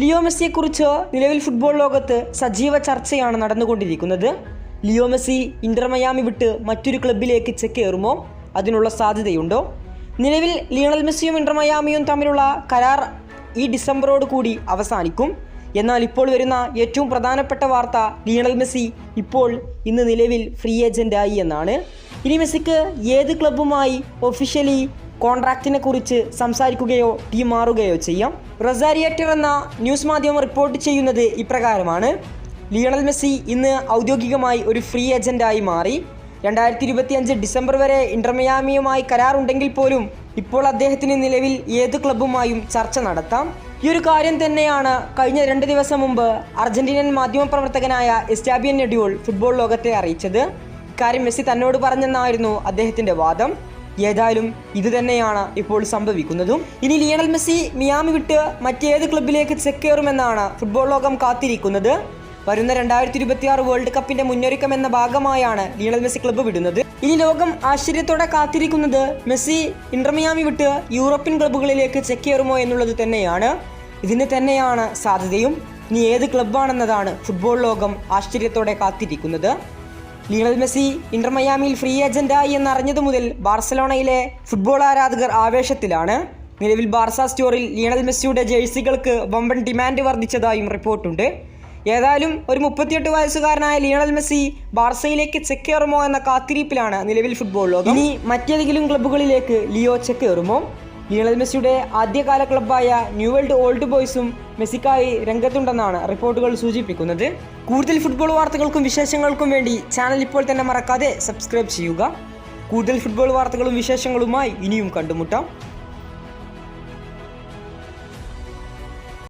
Leo മെസ്സിയെക്കുറിച്ച് നിലവിൽ football ലോകത്ത് സജീവ ചർച്ചയാണ് നടന്നുകൊണ്ടിരിക്കുന്നത്. ലിയോ മെസ്സി ഇന്റർ മയാമി വിട്ട് മറ്റൊരു ക്ലബിലേക്ക് ചെക്കേറുമോ? അതിനുള്ള സാധ്യതയുണ്ടോ? നിലവിൽ ലിയണൽ മെസ്സിയും ഇന്റർ മയാമിയും തമ്മിലുള്ള കരാർ ഈ ഡിസംബറോട് കൂടി അവസാനിക്കും. എന്നാൽ ഇപ്പോൾ വരുന്ന ഏറ്റവും പ്രധാനപ്പെട്ട വാർത്ത ലിയണൽ മെസ്സി ഇപ്പോൾ ഇന്ന് നിലവിൽ ഫ്രീ ഏജന്റായി എന്നാണ്. ഇനി മെസ്സിക്ക് ഏത് ക്ലബ്ബുമായി ഒഫീഷ്യലി കോൺട്രാക്റ്റിനെ കുറിച്ച് സംസാരിക്കുകയോ ടീം മാറുകയോ ചെയ്യാം. റസാരിയേറ്റർ എന്ന ന്യൂസ് മാധ്യമം റിപ്പോർട്ട് ചെയ്യുന്നത് ഇപ്രകാരമാണ്. ലിയണൽ മെസ്സി ഇന്ന് ഔദ്യോഗികമായി ഒരു ഫ്രീ ഏജന്റായി മാറി. രണ്ടായിരത്തി ഇരുപത്തിയഞ്ച് ഡിസംബർ വരെ ഇന്റർമിയാമിയുമായി കരാറുണ്ടെങ്കിൽ പോലും ഇപ്പോൾ അദ്ദേഹത്തിന് നിലവിൽ ഏത് ക്ലബ്ബുമായും ചർച്ച നടത്താം. ഈ ഒരു കാര്യം തന്നെയാണ് കഴിഞ്ഞ രണ്ട് ദിവസം മുമ്പ് അർജന്റീനൻ മാധ്യമപ്രവർത്തകനായ എസ്റ്റാബിയൻ നെഡ്യൂൾ ഫുട്ബോൾ ലോകത്തെ അറിയിച്ചത്. ഇക്കാര്യം മെസ്സി തന്നോട് പറഞ്ഞെന്നായിരുന്നു അദ്ദേഹത്തിന്റെ വാദം. ഏതായാലും ഇത് തന്നെയാണ് ഇപ്പോൾ സംഭവിക്കുന്നതും. ഇനി ലിയണൽ മെസ്സി മിയാമി വിട്ട് മറ്റേത് ക്ലബിലേക്ക് ചെക്കേറുമെന്നാണ് ഫുട്ബോൾ ലോകം കാത്തിരിക്കുന്നത്. വരുന്ന രണ്ടായിരത്തി ഇരുപത്തി ആറ് വേൾഡ് കപ്പിന്റെ മുന്നൊരുക്കം എന്ന ഭാഗമായാണ് ലിയണൽ മെസ്സി ക്ലബ്ബ് വിടുന്നത്. ഇനി ലോകം ആശ്ചര്യത്തോടെ കാത്തിരിക്കുന്നത് മെസ്സി ഇന്റർമിയാമി വിട്ട് യൂറോപ്യൻ ക്ലബ്ബുകളിലേക്ക് ചെക്കേറുമോ എന്നുള്ളത് തന്നെയാണ്. ഇതിന് തന്നെയാണ് സാധ്യതയും. ഇനി ഏത് ക്ലബ്ബാണെന്നതാണ് ഫുട്ബോൾ ലോകം ആശ്ചര്യത്തോടെ കാത്തിരിക്കുന്നത്. ലിയണൽ മെസ്സി ഇന്റർ മയാമിയിൽ ഫ്രീ ഏജന്റായി എന്നറിഞ്ഞതു മുതൽ ബാർസലോണയിലെ ഫുട്ബോൾ ആരാധകർ ആവേശത്തിലാണ്. നിലവിൽ ബാർസ സ്റ്റോറിൽ ലിയണൽ മെസ്സിയുടെ ജേഴ്സികൾക്ക് വമ്പൻ ഡിമാൻഡ് വർദ്ധിച്ചതായും റിപ്പോർട്ടുണ്ട്. ഏതായാലും ഒരു മുപ്പത്തിയെട്ട് വയസ്സുകാരനായ ലിയണൽ മെസ്സി ബാർസയിലേക്ക് ചെക്കേറുമോ എന്ന കാത്തിരിപ്പിലാണ് നിലവിൽ ഫുട്ബോൾ ലോകം. ഇനി മറ്റേതെങ്കിലും ക്ലബ്ബുകളിലേക്ക് ലിയോ ചെക്കേറുമോ? ലിയണൽ മെസ്സിയുടെ ആദ്യകാല ക്ലബ്ബായ ന്യൂ വേൾഡ് ഓൾഡ് ബോയ്സും മെസ്സിക്കായി രംഗത്തുണ്ടെന്നാണ് റിപ്പോർട്ടുകൾ സൂചിപ്പിക്കുന്നത്. കൂടുതൽ ഫുട്ബോൾ വാർത്തകൾക്കും വിശേഷങ്ങൾക്കും വേണ്ടി ചാനൽ ഇപ്പോൾ തന്നെ മറക്കാതെ സബ്സ്ക്രൈബ് ചെയ്യുക. കൂടുതൽ ഫുട്ബോൾ വാർത്തകളും വിശേഷങ്ങളുമായി ഇനിയും കണ്ടുമുട്ടാം.